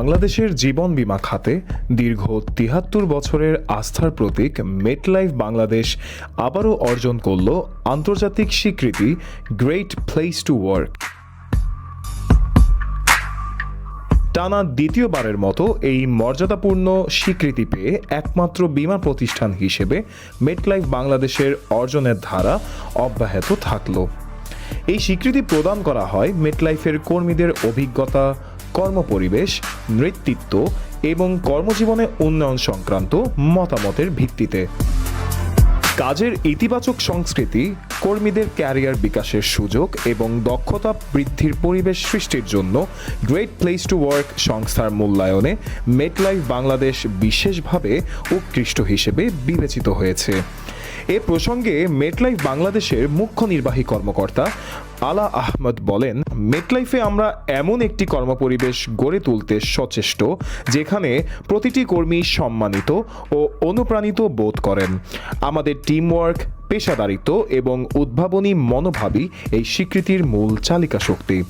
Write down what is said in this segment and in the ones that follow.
বাংলাদেশের জীবন বীমা খাতে দীর্ঘ তিহাত্তর বছরের আস্থার প্রতীক মেটলাইফ বাংলাদেশ আবারও অর্জন করল আন্তর্জাতিক স্বীকৃতি গ্রেট প্লেস টু ওয়ার্ক টানা দ্বিতীয়বারের মতো এই মর্যাদাপূর্ণ স্বীকৃতি পেয়ে একমাত্র বীমা প্রতিষ্ঠান হিসেবে মেটলাইফ বাংলাদেশের অর্জনের ধারা অব্যাহত থাকল। এই স্বীকৃতি প্রদান করা হয় মেটলাইফের কর্মীদের অভিজ্ঞতা কর্মপরিবেশ নেতৃত্ব এবং কর্মজীবনে উন্নয়ন সংক্রান্ত মতামতের ভিত্তিতে। কাজের ইতিবাচক সংস্কৃতি, কর্মীদের ক্যারিয়ার বিকাশের সুযোগ এবং দক্ষতা বৃদ্ধির পরিবেশ সৃষ্টির জন্য গ্রেট প্লেস টু ওয়ার্ক সংস্থার মূল্যায়নে মেটলাইফ বাংলাদেশ বিশেষভাবে উৎকৃষ্ট হিসেবে বিবেচিত হয়েছে। এ প্রসঙ্গে মেটলাইফ বাংলাদেশের মুখ্য নির্বাহী কর্মকর্তা আলা আহমদ বলেন মেটলাইফে আমরা এমন একটি কর্মপরিবেশ গড়ে তুলতে সচেষ্ট, যেখানে প্রতিটি কর্মী সম্মানিত ও অনুপ্রাণিত বোধ করেন। আমাদের টিমওয়ার্ক পেশাদারিত্ব এবং উদ্ভাবনী মনোভাবই এই স্বীকৃতির মূল চালিকা শক্তি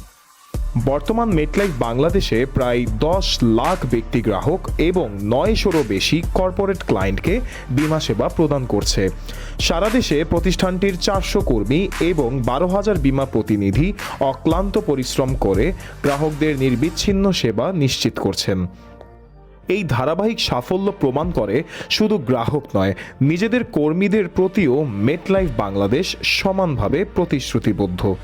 বর্তমান মেটলাইফ বাংলাদেশে প্রায় দশ লাখ ব্যক্তি গ্রাহক এবং নয়শোরও বেশি কর্পোরেট ক্লায়েন্টকে বীমা সেবা প্রদান করছে। সারা দেশে প্রতিষ্ঠানটির চারশো কর্মী এবং বারো হাজার বিমা প্রতিনিধি অক্লান্ত পরিশ্রম করে গ্রাহকদের নির্বিচ্ছিন্ন সেবা নিশ্চিত করছেন। এই ধারাবাহিক সাফল্য প্রমাণ করে শুধু গ্রাহক নয়, নিজেদের কর্মীদের প্রতিও মেটলাইফ বাংলাদেশ সমানভাবে প্রতিশ্রুতিবদ্ধ।